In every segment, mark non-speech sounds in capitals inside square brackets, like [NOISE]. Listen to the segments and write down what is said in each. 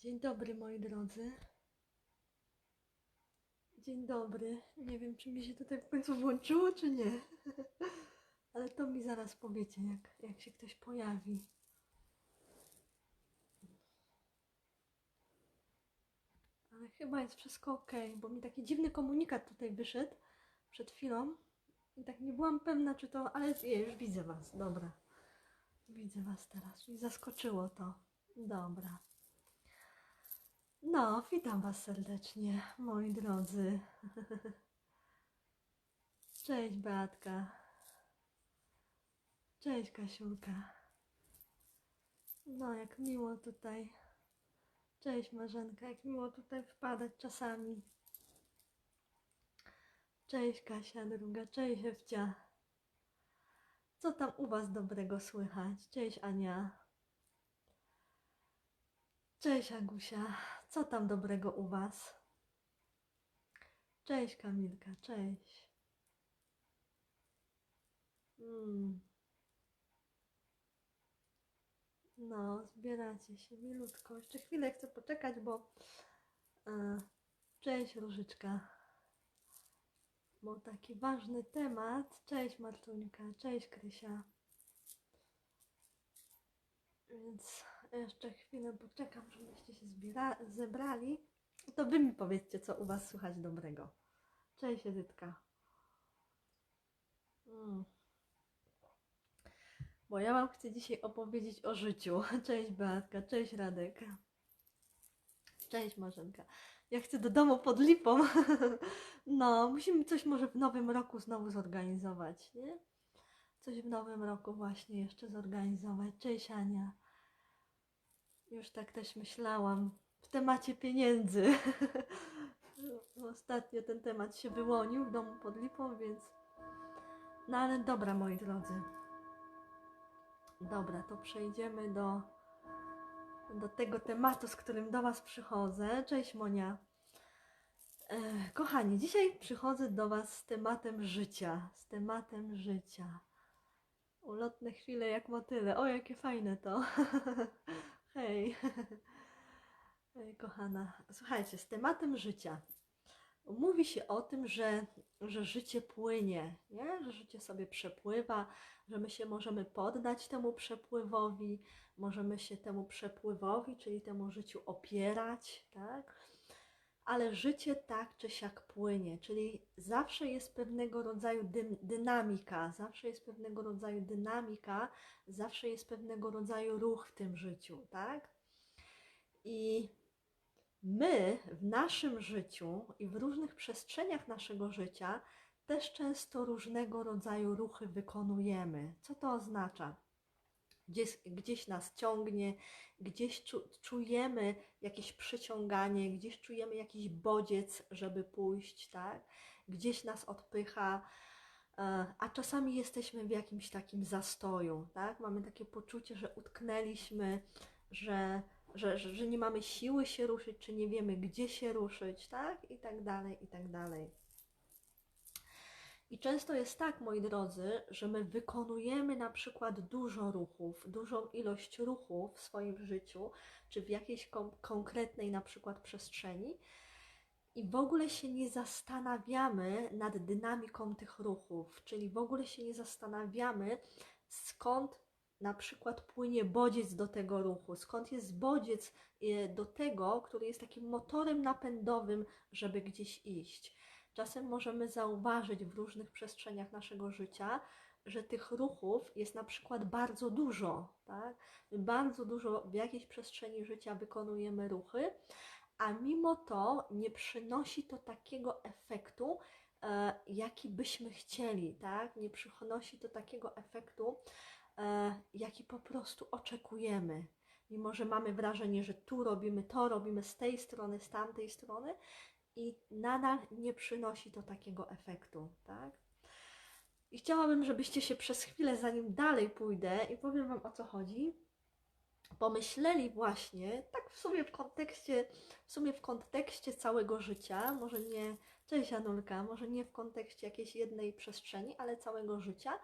Dzień dobry moi drodzy. Dzień dobry. Nie wiem, czy mi się tutaj w końcu włączyło, czy nie. [LAUGHS] Ale to mi zaraz powiecie, jak, jak się ktoś pojawi. Ale chyba jest wszystko ok, bo mi taki dziwny komunikat tutaj wyszedł przed chwilą. I tak nie byłam pewna, czy to. Ale nie, już widzę Was. Dobra. Widzę Was teraz. I zaskoczyło to. Dobra. No, witam Was serdecznie, moi drodzy. [LAUGHS] Cześć Beatka. Cześć Kasiulka. No, jak miło tutaj. Cześć Marzenka, jak miło tutaj wpadać czasami. Cześć Kasia druga, cześć Ewcia. Co tam u Was dobrego słychać? Cześć Ania. Cześć Agusia, co tam dobrego u Was? Cześć Kamilka, cześć. Mm. No, zbieracie się milutko. Jeszcze chwilę chcę poczekać, bo... E, cześć Różyczka. Bo taki ważny temat. Cześć Martuńka, cześć Krysia. Więc jeszcze chwilę poczekam, żebyście się zbiera- zebrali. To wy mi powiedzcie, co u was słychać dobrego. Cześć Edytka. Mm. Bo ja wam chcę dzisiaj opowiedzieć o życiu. [LAUGHS] Cześć Beatka, cześć Radek. Cześć Marzenka. Ja chcę do domu pod lipą. [LAUGHS] No, musimy coś może w nowym roku znowu zorganizować, nie? Coś w nowym roku właśnie jeszcze zorganizować. Cześć Ania. Już tak też myślałam w temacie pieniędzy. [LAUGHS] Ostatnio ten temat się wyłonił w domu pod lipą, więc. No ale dobra, moi drodzy. Dobra, to przejdziemy do, do tego tematu, z którym do Was przychodzę. Cześć Monia. E, kochani, dzisiaj przychodzę do Was z tematem życia. Z tematem życia. Ulotne chwile jak motyle. O, jakie fajne to. [LAUGHS] [LAUGHS] Hej. Kochana. Słuchajcie, z tematem życia. Mówi się o tym, że, że życie płynie, nie? że życie sobie przepływa, że my się możemy poddać temu przepływowi, możemy się temu przepływowi, czyli temu życiu opierać, tak? Ale życie tak czy siak płynie, czyli zawsze jest pewnego rodzaju dy, dynamika, zawsze jest pewnego rodzaju dynamika, zawsze jest pewnego rodzaju ruch w tym życiu, tak? I my w naszym życiu i w różnych przestrzeniach naszego życia też często różnego rodzaju ruchy wykonujemy. Co to oznacza? Gdzieś, gdzieś nas ciągnie, gdzieś czu, czujemy jakieś przyciąganie, gdzieś czujemy jakiś bodziec, żeby pójść, tak? Gdzieś nas odpycha, e, a czasami jesteśmy w jakimś takim zastoju, tak? Mamy takie poczucie, że utknęliśmy, że, że, że, nie mamy siły się ruszyć, czy nie wiemy, gdzie się ruszyć, tak? I tak dalej, i tak dalej. I często jest tak, moi drodzy, że my wykonujemy na przykład dużo ruchów, dużą ilość ruchów w swoim życiu, czy w jakiejś kon- konkretnej na przykład przestrzeni i w ogóle się nie zastanawiamy nad dynamiką tych ruchów, czyli w ogóle się nie zastanawiamy, skąd na przykład płynie bodziec do tego ruchu, skąd jest bodziec e, do tego, który jest takim motorem napędowym, żeby gdzieś iść. Czasem możemy zauważyć w różnych przestrzeniach naszego życia, że tych ruchów jest na przykład bardzo dużo, tak? Bardzo dużo w jakiejś przestrzeni życia wykonujemy ruchy, a mimo to nie przynosi to takiego efektu, e, jaki byśmy chcieli, tak? Nie przynosi to takiego efektu, e, jaki po prostu oczekujemy. Mimo, że mamy wrażenie, że tu robimy to, robimy z tej strony, z tamtej strony, i nadal nie przynosi to takiego efektu, tak? I chciałabym, żebyście się przez chwilę, zanim dalej pójdę i powiem Wam o co chodzi, pomyśleli właśnie, tak w sumie w kontekście, w sumie w kontekście całego życia, może nie, cześć Anulka, może nie w kontekście jakiejś jednej przestrzeni, ale całego życia,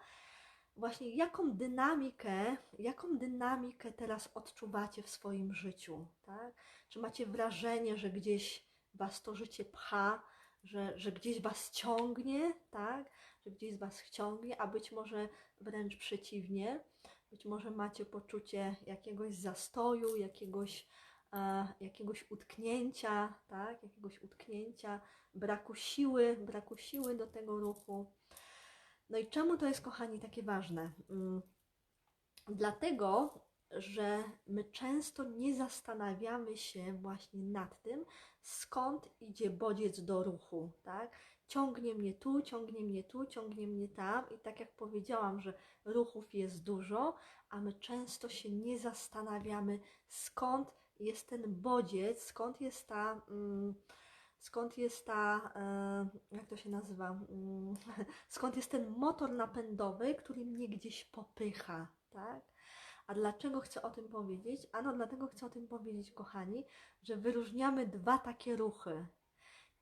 właśnie jaką dynamikę, jaką dynamikę teraz odczuwacie w swoim życiu, tak? Czy macie wrażenie, że gdzieś was to życie pcha, że, że gdzieś was ciągnie, tak? Że gdzieś was ciągnie, a być może wręcz przeciwnie. Być może macie poczucie jakiegoś zastoju, jakiegoś, e, jakiegoś utknięcia, tak? Jakiegoś utknięcia, braku siły, braku siły do tego ruchu. No i czemu to jest, kochani, takie ważne? Mm, Dlatego, że my często nie zastanawiamy się właśnie nad tym, skąd idzie bodziec do ruchu, tak? Ciągnie mnie tu, ciągnie mnie tu, ciągnie mnie tam i tak jak powiedziałam, że ruchów jest dużo, a my często się nie zastanawiamy, skąd jest ten bodziec, skąd jest ta, mm, skąd jest ta, e, jak to się nazywa, mm, [LAUGHS] skąd jest ten motor napędowy, który mnie gdzieś popycha, tak? A dlaczego chcę o tym powiedzieć? Ano dlatego chcę o tym powiedzieć, kochani, że wyróżniamy dwa takie ruchy.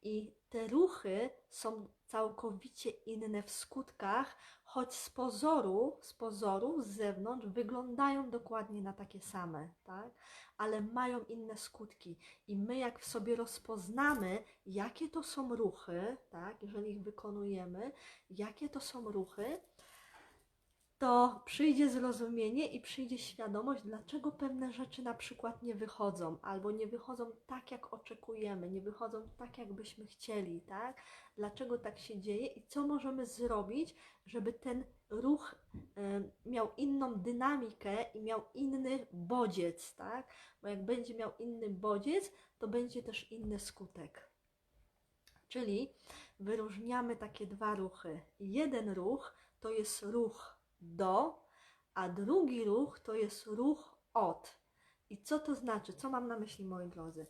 I te ruchy są całkowicie inne w skutkach, choć z pozoru, z pozoru, z zewnątrz wyglądają dokładnie na takie same, tak? Ale mają inne skutki. I my jak w sobie rozpoznamy, jakie to są ruchy, tak? Jeżeli ich wykonujemy, jakie to są ruchy, to przyjdzie zrozumienie i przyjdzie świadomość, dlaczego pewne rzeczy na przykład nie wychodzą, albo nie wychodzą tak, jak oczekujemy, nie wychodzą tak, jak byśmy chcieli, tak? Dlaczego tak się dzieje i co możemy zrobić, żeby ten ruch y, miał inną dynamikę i miał inny bodziec, tak? Bo jak będzie miał inny bodziec, to będzie też inny skutek. Czyli wyróżniamy takie dwa ruchy. Jeden ruch to jest ruch do, a drugi ruch to jest ruch od. I co to znaczy? Co mam na myśli, moi drodzy?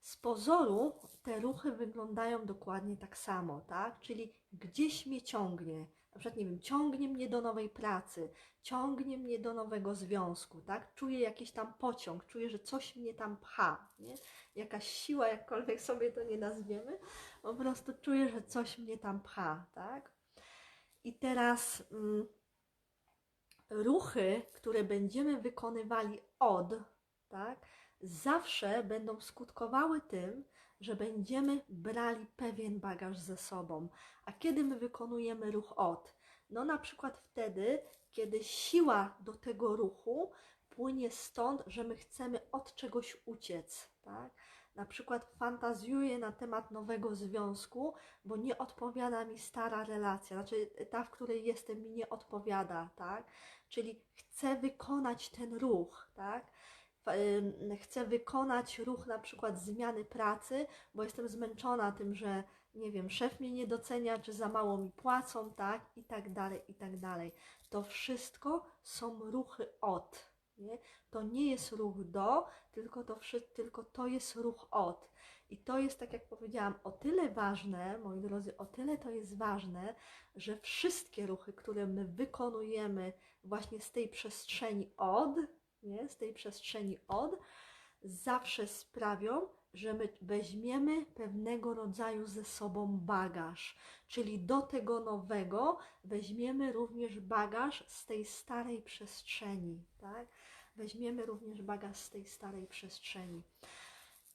Z pozoru te ruchy wyglądają dokładnie tak samo, tak? Czyli gdzieś mnie ciągnie. Na przykład, nie wiem, ciągnie mnie do nowej pracy, ciągnie mnie do nowego związku, tak? Czuję jakiś tam pociąg, czuję, że coś mnie tam pcha, nie? Jakaś siła, jakkolwiek sobie to nie nazwiemy, po prostu czuję, że coś mnie tam pcha, tak? I teraz... Mm, ruchy, które będziemy wykonywali od, tak, zawsze będą skutkowały tym, że będziemy brali pewien bagaż ze sobą. A kiedy my wykonujemy ruch od? No na przykład wtedy, kiedy siła do tego ruchu płynie stąd, że my chcemy od czegoś uciec, tak? Na przykład fantazjuję na temat nowego związku, bo nie odpowiada mi stara relacja, znaczy ta, w której jestem, mi nie odpowiada, tak? Czyli chcę wykonać ten ruch, tak? Chcę wykonać ruch na przykład zmiany pracy, bo jestem zmęczona tym, że nie wiem, szef mnie nie docenia, czy za mało mi płacą, tak? I tak dalej, i tak dalej. To wszystko są ruchy od. Nie? To nie jest ruch do, tylko to, tylko to jest ruch od. I to jest, tak jak powiedziałam, o tyle ważne, moi drodzy, o tyle to jest ważne, że wszystkie ruchy, które my wykonujemy właśnie z tej przestrzeni od, nie? z tej przestrzeni od, zawsze sprawią, że my weźmiemy pewnego rodzaju ze sobą bagaż, czyli do tego nowego weźmiemy również bagaż z tej starej przestrzeni, tak? Weźmiemy również bagaż z tej starej przestrzeni.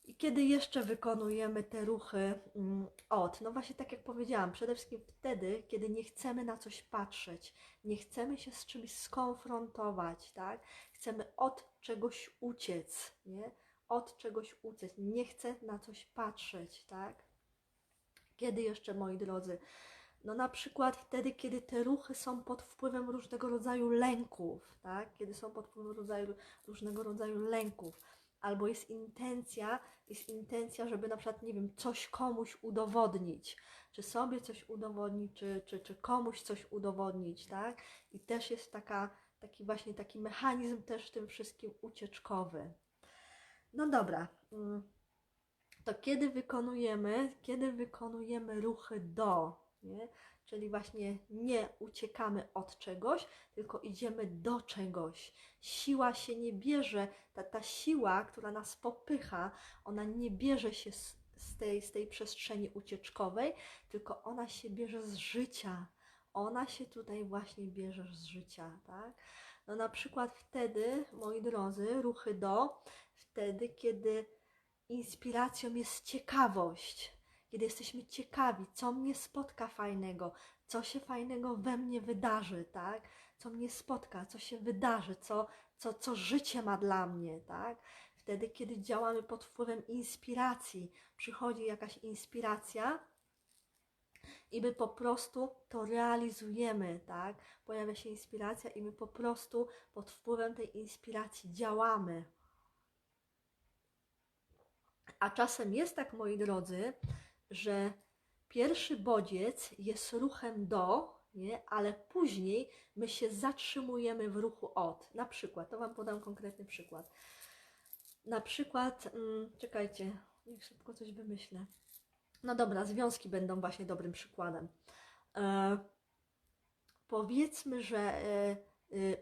I kiedy jeszcze wykonujemy te ruchy mm, od? No właśnie tak jak powiedziałam, przede wszystkim wtedy, kiedy nie chcemy na coś patrzeć, nie chcemy się z czymś skonfrontować, tak? Chcemy od czegoś uciec, nie? Od czegoś uciec, nie chcę na coś patrzeć, tak? Kiedy jeszcze, moi drodzy? No na przykład wtedy, kiedy te ruchy są pod wpływem różnego rodzaju lęków, tak? Kiedy są pod wpływem rodzaju, różnego rodzaju lęków albo jest intencja, jest intencja, żeby na przykład, nie wiem, coś komuś udowodnić, czy sobie coś udowodnić, czy, czy, czy komuś coś udowodnić, tak? I też jest taka, taki właśnie taki mechanizm też w tym wszystkim ucieczkowy. No dobra, mm, to kiedy wykonujemy, kiedy wykonujemy ruchy do, nie? Czyli właśnie nie uciekamy od czegoś, tylko idziemy do czegoś. Siła się nie bierze, ta, ta siła, która nas popycha, ona nie bierze się z, z, tej, z tej przestrzeni ucieczkowej, tylko ona się bierze z życia. ona się tutaj właśnie bierze z życia, tak? No na przykład wtedy, moi drodzy, ruchy do, wtedy, kiedy inspiracją jest ciekawość, kiedy jesteśmy ciekawi, co mnie spotka fajnego, co się fajnego we mnie wydarzy, tak? Co mnie spotka, co się wydarzy, co, co, co życie ma dla mnie, tak? Wtedy, kiedy działamy pod wpływem inspiracji, przychodzi jakaś inspiracja i my po prostu to realizujemy, tak? Pojawia się inspiracja i my po prostu pod wpływem tej inspiracji działamy. A czasem jest tak, moi drodzy, że pierwszy bodziec jest ruchem do, nie? ale później my się zatrzymujemy w ruchu od. Na przykład, to Wam podam konkretny przykład. Na przykład, mm, czekajcie, niech szybko coś wymyślę. No dobra, związki będą właśnie dobrym przykładem. E, powiedzmy, że e,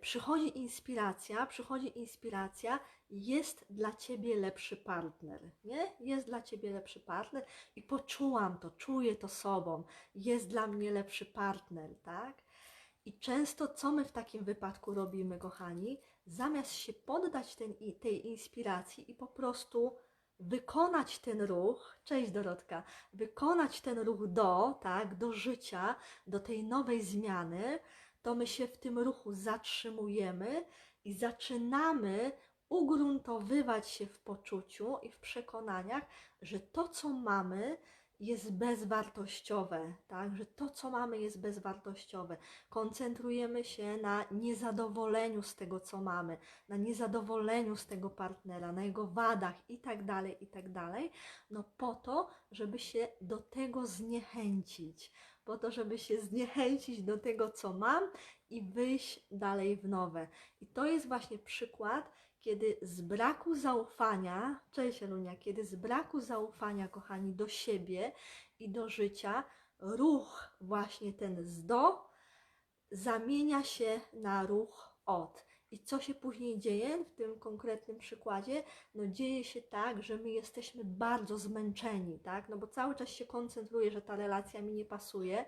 przychodzi inspiracja, przychodzi inspiracja, jest dla ciebie lepszy partner, nie? Jest dla ciebie lepszy partner i poczułam to, czuję to sobą, jest dla mnie lepszy partner, tak? I często co my w takim wypadku robimy, kochani? Zamiast się poddać ten, tej inspiracji i po prostu wykonać ten ruch, cześć Dorotka, wykonać ten ruch do, tak, do życia, do tej nowej zmiany, to my się w tym ruchu zatrzymujemy i zaczynamy ugruntowywać się w poczuciu i w przekonaniach, że to, co mamy, jest bezwartościowe, tak? Że to, co mamy, jest bezwartościowe. Koncentrujemy się na niezadowoleniu z tego, co mamy, na niezadowoleniu z tego partnera, na jego wadach i tak dalej, i tak dalej, no po to, żeby się do tego zniechęcić, po to, żeby się zniechęcić do tego, co mam i wyjść dalej w nowe. I to jest właśnie przykład, kiedy z braku zaufania, cześć Elunia, kiedy z braku zaufania, kochani, do siebie i do życia, ruch właśnie ten z do zamienia się na ruch od. I co się później dzieje w tym konkretnym przykładzie? No dzieje się tak, że my jesteśmy bardzo zmęczeni, tak? No bo cały czas się koncentruję, że ta relacja mi nie pasuje,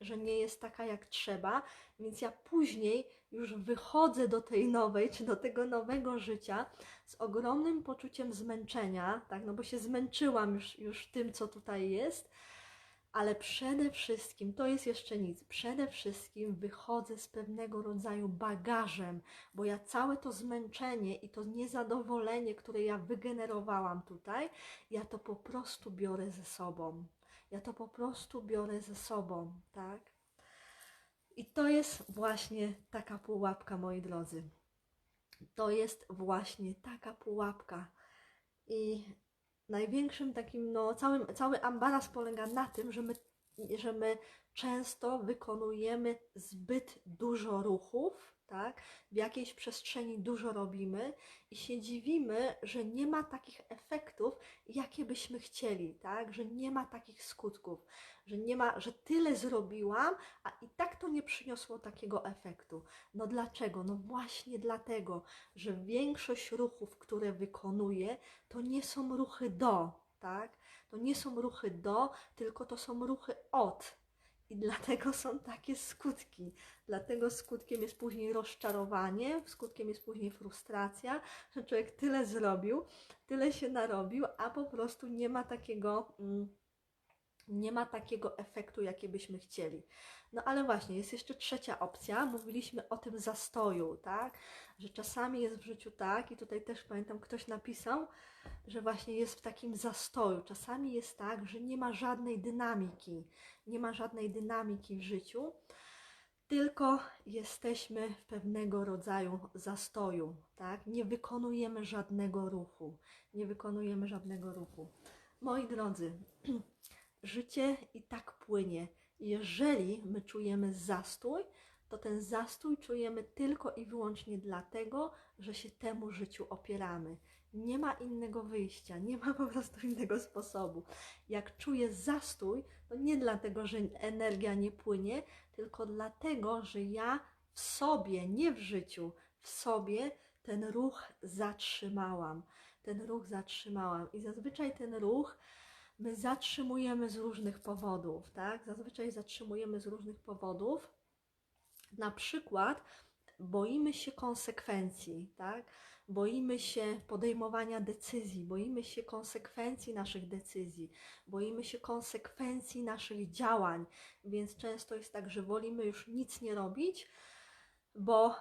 że nie jest taka jak trzeba, więc ja później już wychodzę do tej nowej, czy do tego nowego życia z ogromnym poczuciem zmęczenia, tak? No bo się zmęczyłam już, już tym, co tutaj jest, ale przede wszystkim, to jest jeszcze nic, przede wszystkim wychodzę z pewnego rodzaju bagażem, bo ja całe to zmęczenie i to niezadowolenie, które ja wygenerowałam tutaj, ja to po prostu biorę ze sobą. Ja to po prostu biorę ze sobą, tak? I to jest właśnie taka pułapka, moi drodzy. To jest właśnie taka pułapka. I największym takim, no, całym, cały ambaras polega na tym, że my, że my często wykonujemy zbyt dużo ruchów, tak? W jakiejś przestrzeni dużo robimy i się dziwimy, że nie ma takich efektów, jakie byśmy chcieli, tak? Że nie ma takich skutków, że nie ma, że tyle zrobiłam, a i tak to nie przyniosło takiego efektu. No dlaczego? No właśnie dlatego, że większość ruchów, które wykonuję, to nie są ruchy do, tak? To nie są ruchy do, tylko to są ruchy od. I dlatego są takie skutki. Dlatego skutkiem jest później rozczarowanie, skutkiem jest później frustracja, że człowiek tyle zrobił, tyle się narobił, a po prostu nie ma takiego. Mm, nie ma takiego efektu, jaki byśmy chcieli. No ale właśnie, jest jeszcze trzecia opcja. Mówiliśmy o tym zastoju, tak? Że czasami jest w życiu tak, i tutaj też pamiętam, ktoś napisał, że właśnie jest w takim zastoju. Czasami jest tak, że nie ma żadnej dynamiki, nie ma żadnej dynamiki w życiu, tylko jesteśmy w pewnego rodzaju zastoju, tak? Nie wykonujemy żadnego ruchu, nie wykonujemy żadnego ruchu. Moi drodzy, [CLEARS THROAT] życie i tak płynie. Jeżeli my czujemy zastój, to ten zastój czujemy tylko i wyłącznie dlatego, że się temu życiu opieramy. Nie ma innego wyjścia, nie ma po prostu innego sposobu. Jak czuję zastój, to nie dlatego, że energia nie płynie, tylko dlatego, że ja w sobie, nie w życiu, w sobie ten ruch zatrzymałam. Ten ruch zatrzymałam. I zazwyczaj ten ruch my zatrzymujemy z różnych powodów, tak? Zazwyczaj zatrzymujemy z różnych powodów. Na przykład boimy się konsekwencji, tak? Boimy się podejmowania decyzji, boimy się konsekwencji naszych decyzji, boimy się konsekwencji naszych działań, więc często jest tak, że wolimy już nic nie robić, bo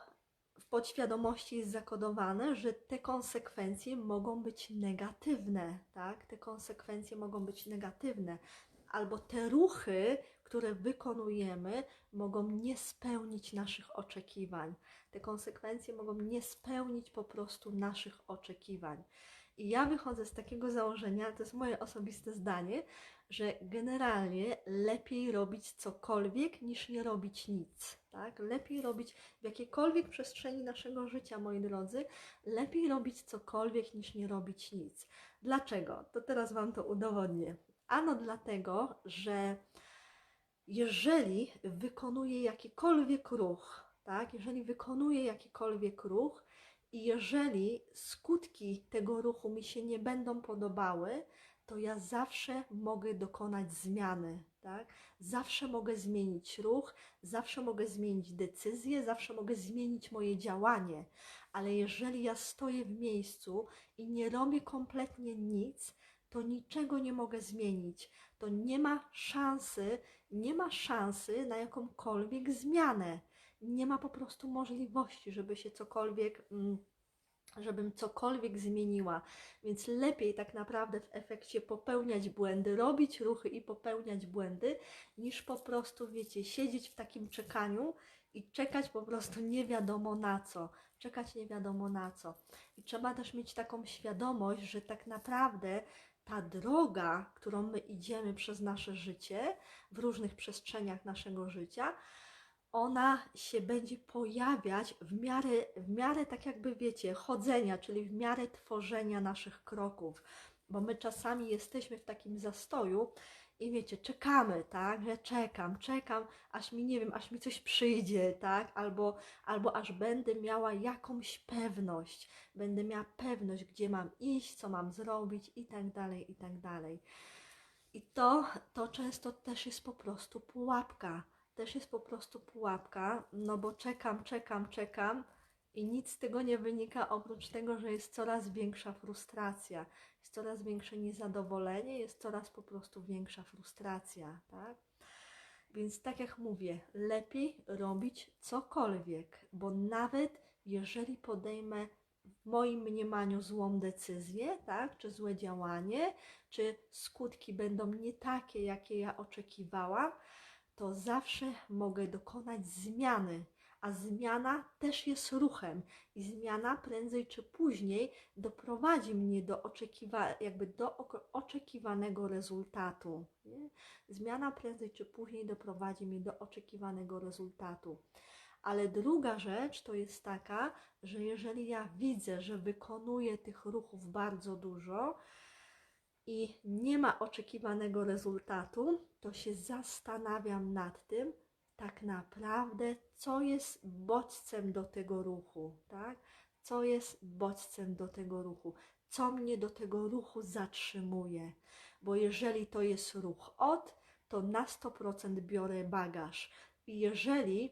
podświadomości jest zakodowane, że te konsekwencje mogą być negatywne, tak? Te konsekwencje mogą być negatywne, albo te ruchy, które wykonujemy, mogą nie spełnić naszych oczekiwań. Te konsekwencje mogą nie spełnić po prostu naszych oczekiwań. I ja wychodzę z takiego założenia, to jest moje osobiste zdanie, że generalnie lepiej robić cokolwiek niż nie robić nic. Tak? Lepiej robić w jakiejkolwiek przestrzeni naszego życia, moi drodzy, lepiej robić cokolwiek niż nie robić nic. Dlaczego? To teraz Wam to udowodnię. Ano dlatego, że jeżeli wykonuję jakikolwiek ruch, tak, jeżeli wykonuję jakikolwiek ruch i jeżeli skutki tego ruchu mi się nie będą podobały, to ja zawsze mogę dokonać zmiany, tak? Zawsze mogę zmienić ruch, zawsze mogę zmienić decyzję, zawsze mogę zmienić moje działanie. Ale jeżeli ja stoję w miejscu i nie robię kompletnie nic, to niczego nie mogę zmienić. To nie ma szansy, nie ma szansy na jakąkolwiek zmianę. Nie ma po prostu możliwości, żeby się cokolwiek. Mm, żebym cokolwiek zmieniła. Więc lepiej tak naprawdę w efekcie popełniać błędy, robić ruchy i popełniać błędy, niż po prostu, wiecie, siedzieć w takim czekaniu i czekać po prostu nie wiadomo na co. Czekać nie wiadomo na co. I trzeba też mieć taką świadomość, że tak naprawdę ta droga, którą my idziemy przez nasze życie, w różnych przestrzeniach naszego życia, ona się będzie pojawiać w miarę, w miarę tak jakby wiecie, chodzenia, czyli w miarę tworzenia naszych kroków. Bo my czasami jesteśmy w takim zastoju i wiecie, czekamy, tak, że czekam, czekam, aż mi, nie wiem, aż mi coś przyjdzie, tak, albo, albo aż będę miała jakąś pewność, będę miała pewność, gdzie mam iść, co mam zrobić i tak dalej, i tak dalej. I to, to często też jest po prostu pułapka, też jest po prostu pułapka, no bo czekam, czekam, czekam i nic z tego nie wynika oprócz tego, że jest coraz większa frustracja, jest coraz większe niezadowolenie, jest coraz po prostu większa frustracja, tak? Więc tak jak mówię, lepiej robić cokolwiek, bo nawet jeżeli podejmę w moim mniemaniu złą decyzję, tak, czy złe działanie, czy skutki będą nie takie, jakie ja oczekiwałam, to zawsze mogę dokonać zmiany, a zmiana też jest ruchem i zmiana prędzej czy później doprowadzi mnie do, oczekiwa jakby do oczekiwanego rezultatu. Nie? Zmiana prędzej czy później doprowadzi mnie do oczekiwanego rezultatu. Ale druga rzecz to jest taka, że jeżeli ja widzę, że wykonuję tych ruchów bardzo dużo, i nie ma oczekiwanego rezultatu, to się zastanawiam nad tym, tak naprawdę, co jest bodźcem do tego ruchu, tak? Co jest bodźcem do tego ruchu? Co mnie do tego ruchu zatrzymuje? Bo jeżeli to jest ruch od, to na 100% biorę bagaż. I jeżeli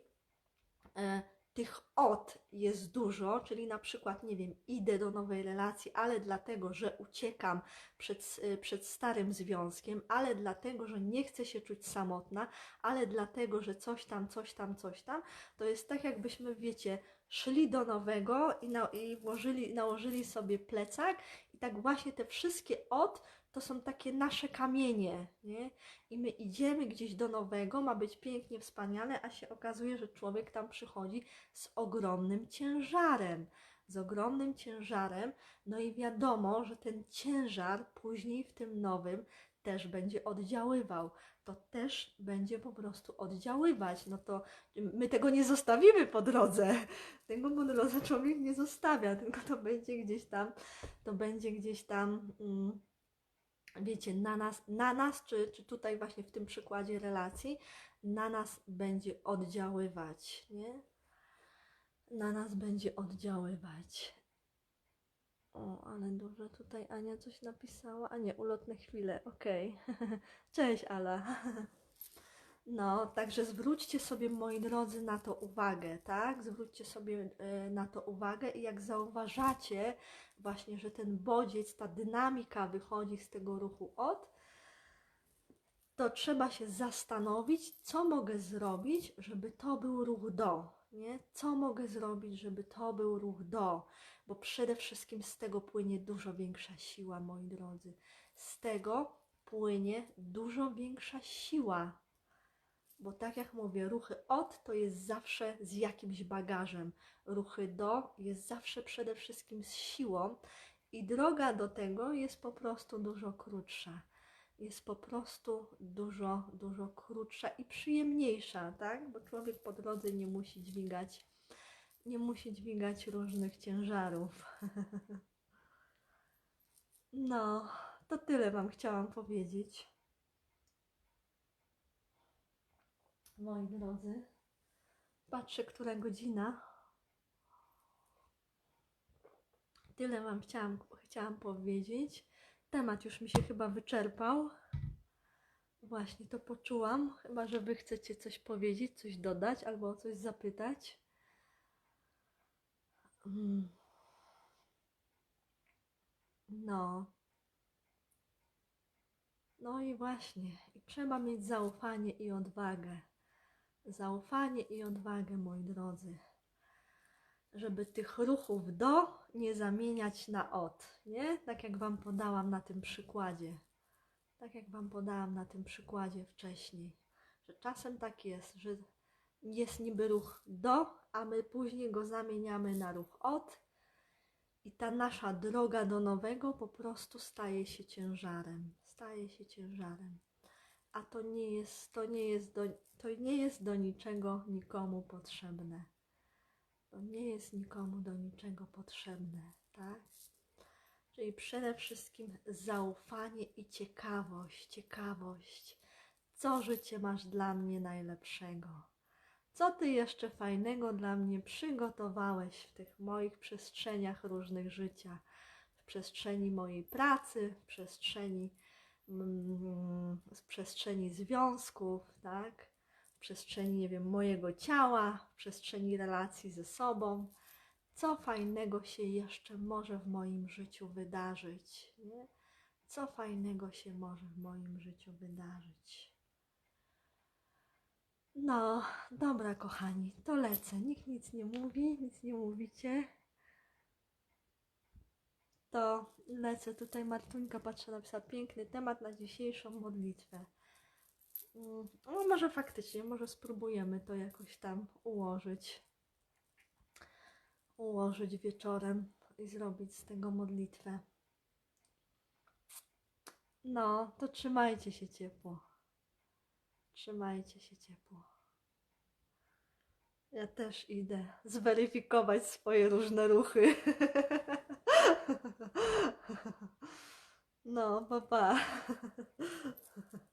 e, tych od jest dużo, czyli na przykład, nie wiem, idę do nowej relacji, ale dlatego, że uciekam przed, przed starym związkiem, ale dlatego, że nie chcę się czuć samotna, ale dlatego, że coś tam, coś tam, coś tam, to jest tak, jakbyśmy, wiecie, szli do nowego i, na, i włożyli, nałożyli sobie plecak i tak właśnie te wszystkie od to są takie nasze kamienie, nie? I my idziemy gdzieś do nowego, ma być pięknie, wspaniale, a się okazuje, że człowiek tam przychodzi z ogromnym ciężarem. Z ogromnym ciężarem, no i wiadomo, że ten ciężar później w tym nowym też będzie oddziaływał. To też będzie po prostu oddziaływać. No to my tego nie zostawimy po drodze. [LAUGHS] Tego drodze człowiek nie zostawia, tylko to będzie gdzieś tam, to będzie gdzieś tam. Mm, wiecie, na nas, na nas czy, czy tutaj właśnie w tym przykładzie relacji, na nas będzie oddziaływać, nie? Na nas będzie oddziaływać. O, ale dobrze, tutaj Ania coś napisała. A nie, ulotne chwile, okej. Okay. [LAUGHS] Cześć, Ala. [LAUGHS] No, także zwróćcie sobie, moi drodzy, na to uwagę, tak? Zwróćcie sobie e, na to uwagę i jak zauważacie właśnie, że ten bodziec, ta dynamika wychodzi z tego ruchu od, to trzeba się zastanowić, co mogę zrobić, żeby to był ruch do, nie? Co mogę zrobić, żeby to był ruch do, bo przede wszystkim z tego płynie dużo większa siła, moi drodzy. Z tego płynie dużo większa siła, bo tak jak mówię, ruchy od to jest zawsze z jakimś bagażem. Ruchy do jest zawsze przede wszystkim z siłą i droga do tego jest po prostu dużo krótsza. Jest po prostu dużo, dużo krótsza i przyjemniejsza, tak? Bo człowiek po drodze nie musi dźwigać, nie musi dźwigać różnych ciężarów. [LAUGHS] No, to tyle Wam chciałam powiedzieć. moi drodzy. Patrzę, która godzina. Tyle Wam chciałam, chciałam powiedzieć. Temat już mi się chyba wyczerpał. Właśnie to poczułam. Chyba, że Wy chcecie coś powiedzieć, coś dodać albo o coś zapytać. Mm. No. No i właśnie. I trzeba mieć zaufanie i odwagę zaufanie i odwagę, moi drodzy, żeby tych ruchów do nie zamieniać na od, nie? Tak jak Wam podałam na tym przykładzie. Tak jak Wam podałam na tym przykładzie wcześniej, że czasem tak jest, że jest niby ruch do, a my później go zamieniamy na ruch od i ta nasza droga do nowego po prostu staje się ciężarem. Staje się ciężarem a to nie jest, to nie jest, do, to nie jest do niczego nikomu potrzebne. To nie jest nikomu do niczego potrzebne, tak? Czyli przede wszystkim zaufanie i ciekawość, ciekawość. Co życie masz dla mnie najlepszego? Co ty jeszcze fajnego dla mnie przygotowałeś w tych moich przestrzeniach różnych życia? W przestrzeni mojej pracy, w przestrzeni mm, z przestrzeni związków, tak? W przestrzeni, nie wiem, mojego ciała, w przestrzeni relacji ze sobą. Co fajnego się jeszcze może w moim życiu wydarzyć, nie? Co fajnego się może w moim życiu wydarzyć. No, dobra, kochani, to lecę. Nikt nic nie mówi, nic nie mówicie to lecę tutaj. Martuńka patrzę, napisała piękny temat na dzisiejszą modlitwę. Mm, No może faktycznie, może spróbujemy to jakoś tam ułożyć. Ułożyć wieczorem i zrobić z tego modlitwę. No, to trzymajcie się ciepło. Trzymajcie się ciepło. Ja też idę zweryfikować swoje różne ruchy. [LAUGHS] No, papa. Pa. [LAUGHS]